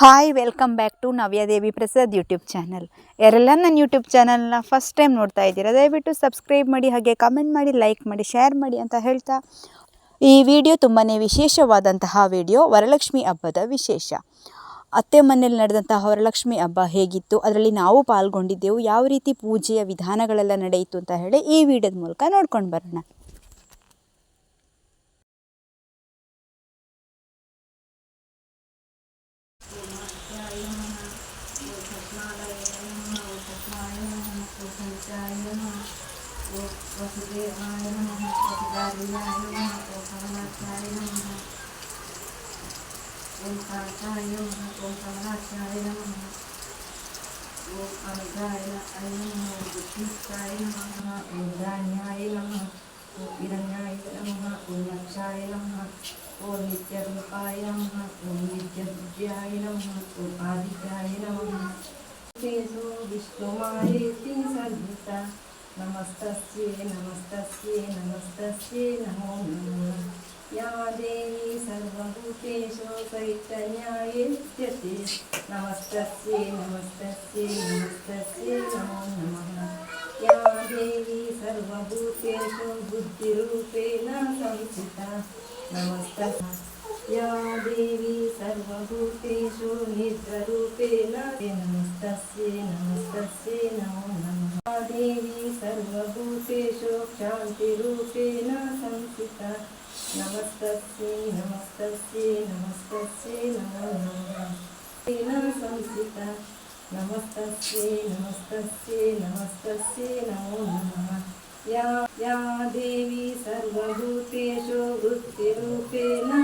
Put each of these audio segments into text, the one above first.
Hi, welcome back to Navyadevi Prasad YouTube channel. ಯಾರೆಲ್ಲ ನನ್ನ YouTube ಚಾನಲ್ನ ಫಸ್ಟ್ ಟೈಮ್ ನೋಡ್ತಾ ಇದ್ದೀರಾ, ದಯವಿಟ್ಟು ಸಬ್ಸ್ಕ್ರೈಬ್ ಮಾಡಿ, ಹಾಗೆ ಕಮೆಂಟ್ ಮಾಡಿ, ಲೈಕ್ ಮಾಡಿ, ಶೇರ್ ಮಾಡಿ ಅಂತ ಹೇಳ್ತಾ ಈ ವಿಡಿಯೋ ತುಂಬಾ ವಿಶೇಷವಾದಂತಹ ವಿಡಿಯೋ, ವರಲಕ್ಷ್ಮಿ ಹಬ್ಬದ ವಿಶೇಷ. ಅತ್ತೆ ಮನೆಯಲ್ಲಿ ನಡೆದಂತಹ ವರಲಕ್ಷ್ಮಿ ಹಬ್ಬ ಹೇಗಿತ್ತು, ಅದರಲ್ಲಿ ನಾವು ಪಾಲ್ಗೊಂಡಿದ್ದೆವು, ಯಾವ ರೀತಿ ಪೂಜೆಯ ವಿಧಾನಗಳೆಲ್ಲ ನಡೆಯಿತು ಅಂತ ಹೇಳಿ ಈ ವಿಡಿಯೋದ ಮೂಲಕ ನೋಡ್ಕೊಂಡು ಬರೋಣ. వసుదేవాయ నమ వసుదారియాయ నమ ఓంకారాచార్య నమ ఓంకారాచార్య నమ ఓంకారాచార్య నమ ఓం అనుగాయ అయ నమ బుద్ధిష్టాయ నమ ఓం ధాన్యాయ నమ ఓం హిరణ్యాయ నమ ఓం లక్షాయ నమ ఓం నిత్యరూపాయ నమ ఓం నిత్యబుద్ధ్యాయ నమ ఓం ఆదిత్యాయ నమ तेजो विश्वमायेति सद्भुता नमस्तस्ये नमस्तस्ये नमस्तस्ये नमो नमः या देवी सर्वभूतेषु चैतन्यायेत्यते नमस्तस्ये नमस्तस्ये नमस्तस्ये नमो नमः या देवी सर्वभूतेषु बुद्धिरूपेण संस्थिता नमस्तः या देवी सर्वभूतेषु निद्ररूपेण नमस्तस्यै नमस्तस्यै नमो नमः। या देवी सर्वभूतेषु क्षान्तिरूपेण संस्थिता नमस्तस्यै नमस्तस्यै नमस्तस्यै, नमो नमः। तेन संस्थिता नमस्तस्यै नमस्तस्यै नमस्तस्यै, नमो नमः। या या देवी सर्वभूतेषु वृत्तिरूपेण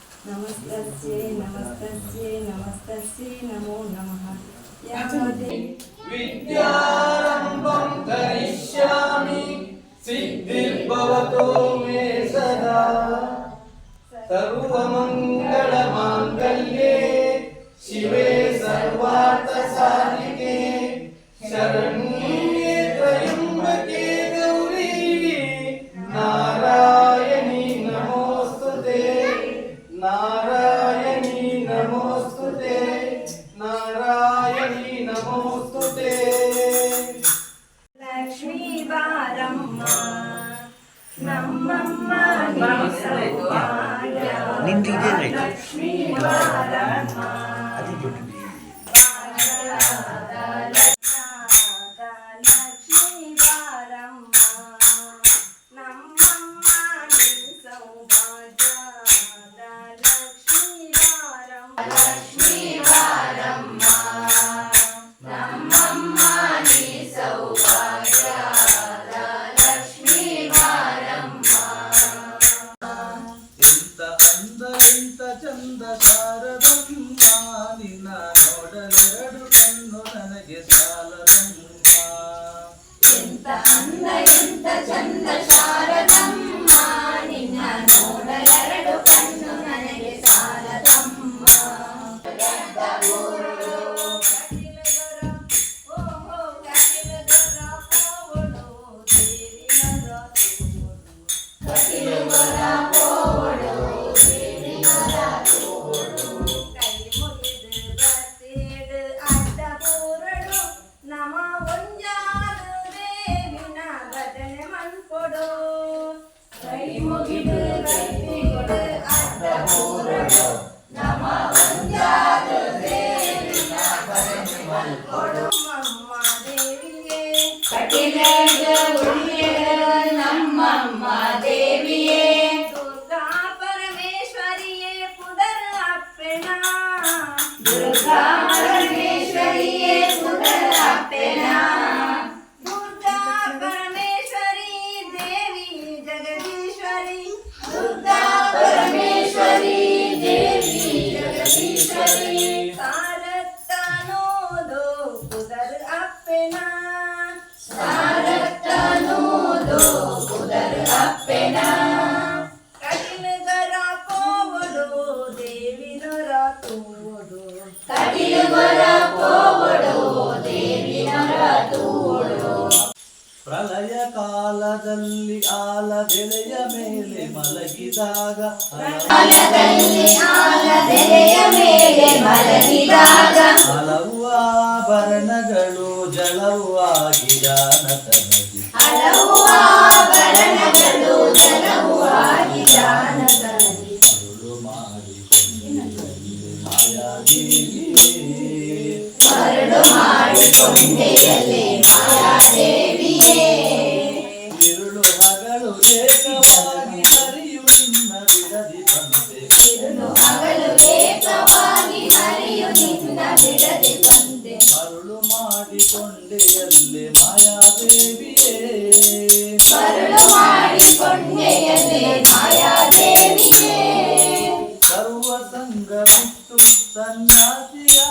नमस्तस्यै नमस्तस्यै नमस्तस्यै नमो नमः या देवी विद्यारम्भं करिष्यामि सिद्धिर्भवतो मे सदा सर्वमङ्गलमाङ्गल्ये शिवे सर्वार्थसाधिके शरण्ये ఎంత అంద ఎంత చందశా ಪ್ರಳಯ ಕಾಲದಲ್ಲಿ ಆಲದೆಲೆಯ ಮೇಲೆ ಮಲಗಿದಾಗ ಆಲದೆಲೆಯ ಮೇಲೆ ಮಲಗಿದಾಗ ಹಲವು ಆಭರಣಗಳು ಜಲವು ಆಗಿ ಜಾನತನದಿ ಹಲವು ಆಭರಣಗಳು മരടുമാടി കൊണ്ടേയല്ലേ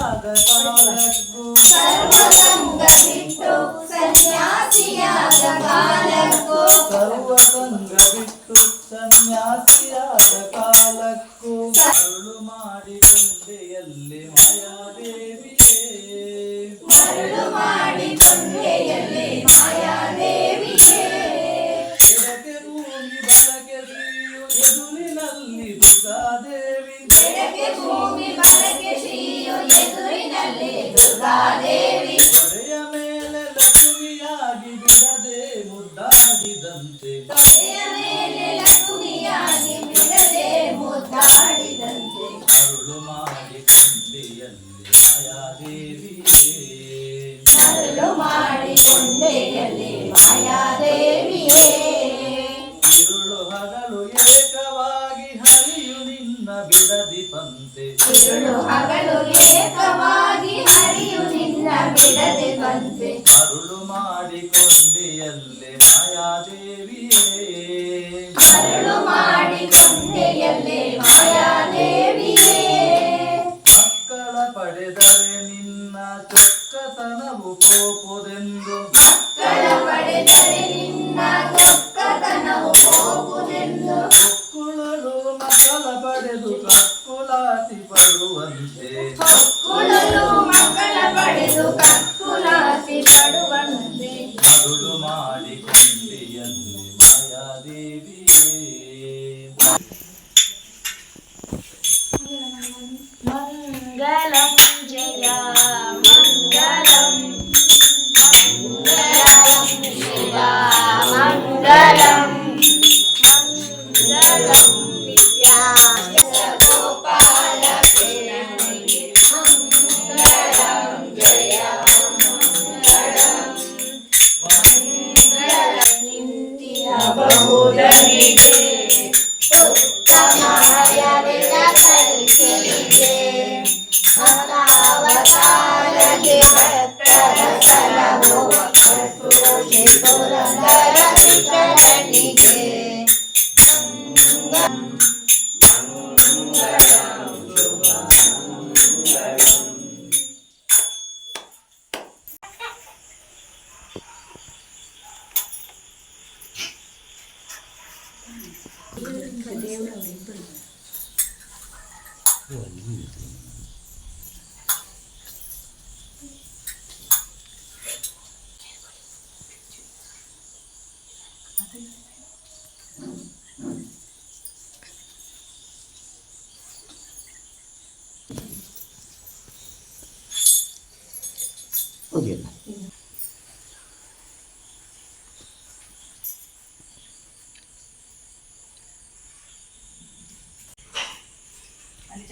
ಸನ್ಯಾಸಿಯಾದ ಕಾಲಕ್ಕೂ ಸರ್ವ ಸಂಗ ಬಿಟ್ಟು ಸನ್ಯಾಸಿಯಾದ ಕಾಲಕ್ಕೂ ಸರ್ವ ಸಂಘ ಬಿಟ್ಟು ಸನ್ಯಾಸಿಯಾದ ಕಾಲಕ್ಕೂ ಮರುಳು ಮಾಡಿಕೊಂಡೆಯಲ್ಲಿ ಮಾಯಾದೇವಿಯೇ. ಮರಳು ಮಾಡಿಕೊಂಡೆಯಲ್ಲಿ ಮಾಯಾದೇವಿಯೇ. ಎಡಕ್ಕೆ ಭೂಮಿ ಬಲಕ್ಕೆ ಎದುರಿನಲ್ಲಿ ದುರ್ಗಾದೇವಿ. ಭೂಮಿ ತೊಡೆಯ ಮೇಲೆ ಲಕ್ಷ್ಮಿಯಾಗಿ ಬಿಡದೆ ಮುದ್ದಾಡಿದಂತೆ. ಅರುಳು ಮಾಡಿ ಕೊಂಡೆಯಲ್ಲಿ ಮಾಯಾದೇವಿ ಮಾಡಿ ಕೊಂಡೆಯಲ್ಲಿ ಮಾಯಾದೇವಿಯೇ. ಇರುಳು ಹಗಲು ಏಕವಾಗಿ ಹರಿಯು ನಿನ್ನ ಬಿಡದಿ ಪಂತೆ. ಇರುಳು ಹಗಲು ಏಕವಾಗಿ ಬಿಡದೆ ಬಂದೆ. ಅರುಳು ಮಾಡಿಕೊಂಡೆಯಲ್ಲಿ ಮಾಯಾದೇವಿಯೇ. ಮರಳು ಮಾಡಿಕೊಂಡೆಯಲ್ಲಿ ಮಾಯಾದೇವಿಯೇ. ಮಕ್ಕಳ ಪಡೆದರೆ ನಿನ್ನ ಚೊಕ್ಕತನವು ಕೋಪುದೆಂದು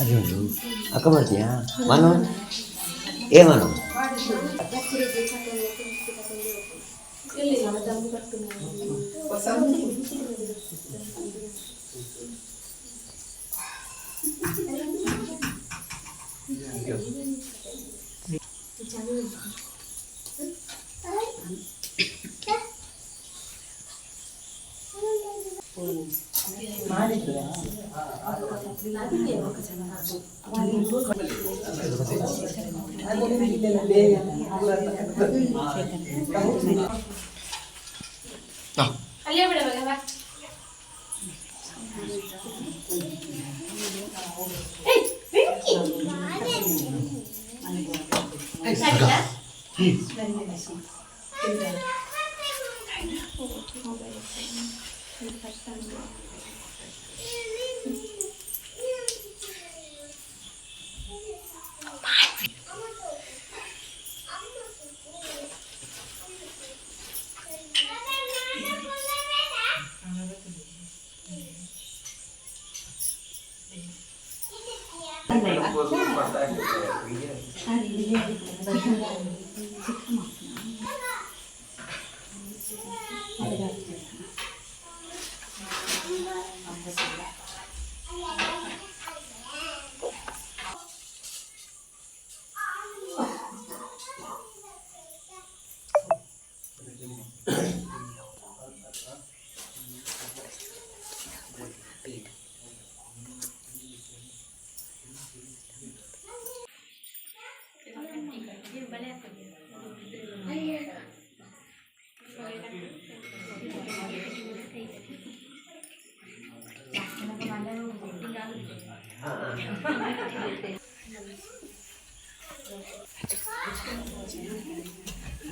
ಅದೇ ಅಕ್ಕ ಮಾಡ್ತೀಯಾ ಮನು? ಏ ಮಾನು? No. Hey, Vicky. Hey, 我们来看一下这个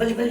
बस बस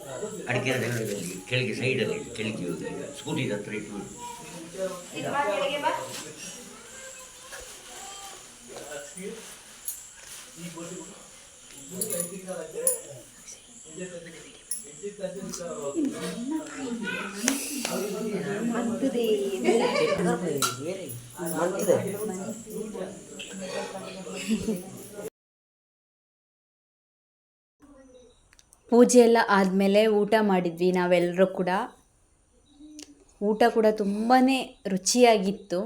ಅಡಿಕೆ ಕೆಳಗೆ ಸೈಡಲ್ಲಿ ಕೆಳಗೆ ಸ್ಕೂಟಿ ಹತ್ರ ಇಟ್ಟು ಪೂಜೆ ಎಲ್ಲ ಆದಮೇಲೆ ಊಟ ಮಾಡಿದ್ವಿ ನಾವೆಲ್ಲರೂ ಕೂಡ. ಊಟ ಕೂಡ ತುಂಬಾ ರುಚಿಯಾಗಿತ್ತು.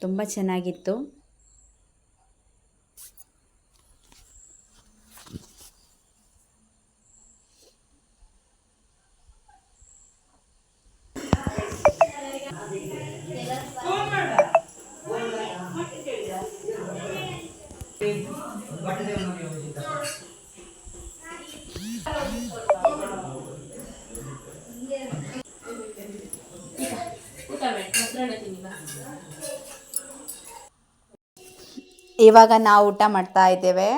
ತುಂಬ ಚೆನ್ನಾಗಿತ್ತು. ಇವಾಗ ನಾವು ಊಟ ಮಾಡ್ತಾ ಇದ್ದೇವೆ.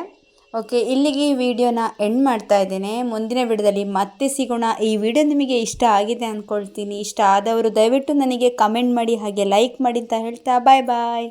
ಓಕೆ ಇಲ್ಲಿಗೆ ಈ ವಿಡಿಯೋನ ಎಂಡ್ ಮಾಡ್ತಾ ಇದ್ದೇನೆ. ಮುಂದಿನ ವಿಡಿಯೋದಲ್ಲಿ ಮತ್ತೆ ಸಿಗೋಣ. ಈ ವಿಡಿಯೋ ನಿಮಗೆ ಇಷ್ಟ ಆಗಿದೆ ಅಂದ್ಕೊಳ್ತೀನಿ. ಇಷ್ಟ ಆದವರು ದಯವಿಟ್ಟು ನನಗೆ ಕಮೆಂಟ್ ಮಾಡಿ ಹಾಗೆ ಲೈಕ್ ಮಾಡಿ ಅಂತ ಹೇಳ್ತಾ ಬಾಯ್ ಬಾಯ್